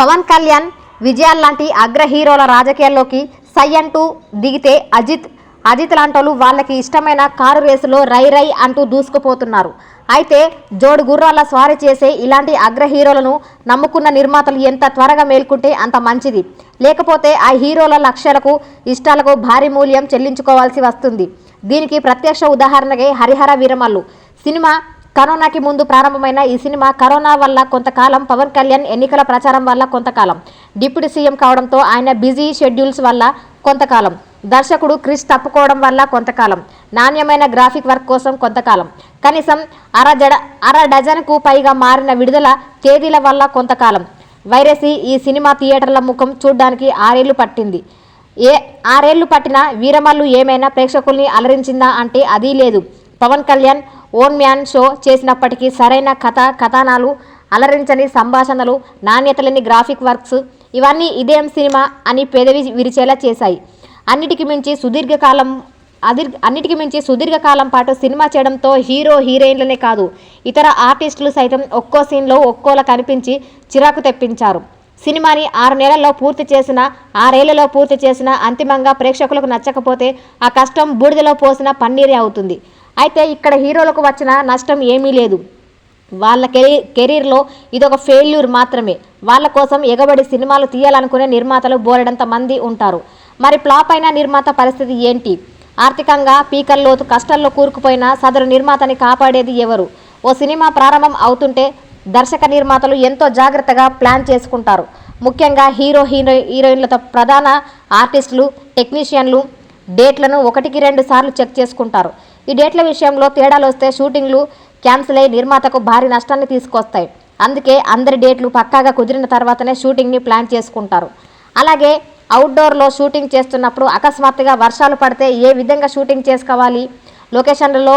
పవన్ కళ్యాణ్ విజయాల్ లాంటి అగ్ర హీరోల రాజకీయాల్లోకి సై అంటూ దిగితే అజిత్ అజిత్ లాంటోళ్ళు వాళ్ళకి ఇష్టమైన కారు రేసులో రై రై అంటూ దూసుకుపోతున్నారు. అయితే జోడు గుర్రాల స్వారీ చేసే ఇలాంటి అగ్ర హీరోలను నమ్ముకున్న నిర్మాతలు ఎంత త్వరగా మేల్కుంటే అంత మంచిది. లేకపోతే ఆ హీరోల లక్ష్యాలకు ఇష్టాలకు భారీ మూల్యం చెల్లించుకోవాల్సి వస్తుంది. దీనికి ప్రత్యక్ష ఉదాహరణగా హరిహర వీరమల్లు. సినిమా కరోనాకి ముందు ప్రారంభమైన ఈ సినిమా కరోనా వల్ల కొంతకాలం పవన్ కళ్యాణ్ ఎన్నికల ప్రచారం వల్ల కొంతకాలం. డిప్యూటీ సీఎం కావడంతో ఆయన బిజీ షెడ్యూల్స్ వల్ల కొంతకాలం. దర్శకుడు క్రిష్ తప్పుకోవడం వల్ల కొంతకాలం. నాణ్యమైన గ్రాఫిక్ వర్క్ కోసం కొంతకాలం. కనీసం అర జడ అర డజన్కు పైగా మారిన విడుదల తేదీల వల్ల కొంతకాలం. వైరసీ ఈ సినిమా థియేటర్ల ముఖం చూడ్డానికి ఆరేళ్ళు పట్టింది. ఏ ఆరేళ్ళు పట్టిన వీరమల్లు ఏమైనా ప్రేక్షకుల్ని అలరించిందా అంటే అది లేదు. Pawan Kalyan one man show చేసినప్పటికీ సరైన కథ కథనాలు అలరించని సంభాషణలు నాణ్యత లేని గ్రాఫిక్ వర్క్స్ ఇవన్నీ ఇదేం సినిమా అని పెదవి విరిచేలా చేశాయి. అన్నిటికి మించి సుదీర్ఘకాలం అదిర్ అన్నిటికి మించి సుదీర్ఘకాలం పాటు సినిమా చేయడంతో హీరో హీరోయిన్లనే కాదు ఇతర ఆర్టిస్టులు సైతం ఒక్కో సీన్లో ఒక్కోలా కనిపించి చిరాకు తెప్పించారు. సినిమాని ఆరు నెలల్లో పూర్తి చేసిన ఆరేళ్ళలో పూర్తి చేసిన అంతిమంగా ప్రేక్షకులకు నచ్చకపోతే ఆ కష్టం బూడిదలో పోసిన పన్నీరే అవుతుంది. అయితే ఇక్కడ హీరోలకు వచ్చిన నష్టం ఏమీ లేదు. వాళ్ళ కెరీర్ కెరీర్లో ఇదొక ఫెయిల్యూర్ మాత్రమే. వాళ్ళ కోసం ఎగబడి సినిమాలు తీయాలనుకునే నిర్మాతలు బోలెడంత మంది ఉంటారు. మరి ఫ్లాప్ అయిన నిర్మాత పరిస్థితి ఏంటి? ఆర్థికంగా పీకల్లోతు కష్టాల్లో కూరుకుపోయిన సదరు నిర్మాతని కాపాడేది ఎవరు? ఓ సినిమా ప్రారంభం అవుతుంటే దర్శక నిర్మాతలు ఎంతో జాగ్రత్తగా ప్లాన్ చేసుకుంటారు. ముఖ్యంగా హీరో హీరో హీరోయిన్లతో ప్రధాన ఆర్టిస్టులు టెక్నీషియన్లు డేట్లను ఒకటికి రెండు సార్లు చెక్ చేసుకుంటారు. ఈ డేట్ల విషయంలో తేడాలు వస్తే షూటింగ్లు క్యాన్సిల్ అయ్యి నిర్మాతకు భారీ నష్టాన్ని తీసుకొస్తాయి. అందుకే అందరి డేట్లు పక్కాగా కుదిరిన తర్వాతనే షూటింగ్ని ప్లాన్ చేసుకుంటారు. అలాగే అవుట్డోర్లో షూటింగ్ చేస్తున్నప్పుడు అకస్మాత్తుగా వర్షాలు పడితే ఏ విధంగా షూటింగ్ చేసుకోవాలి? లొకేషన్లలో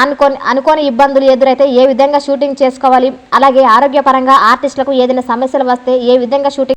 అనుకోని అనుకోని ఇబ్బందులు ఎదురైతే ఏ విధంగా షూటింగ్ చేసుకోవాలి? అలాగే ఆరోగ్యపరంగా ఆర్టిస్టులకు ఏదైనా సమస్యలు వస్తే ఏ విధంగా షూటింగ్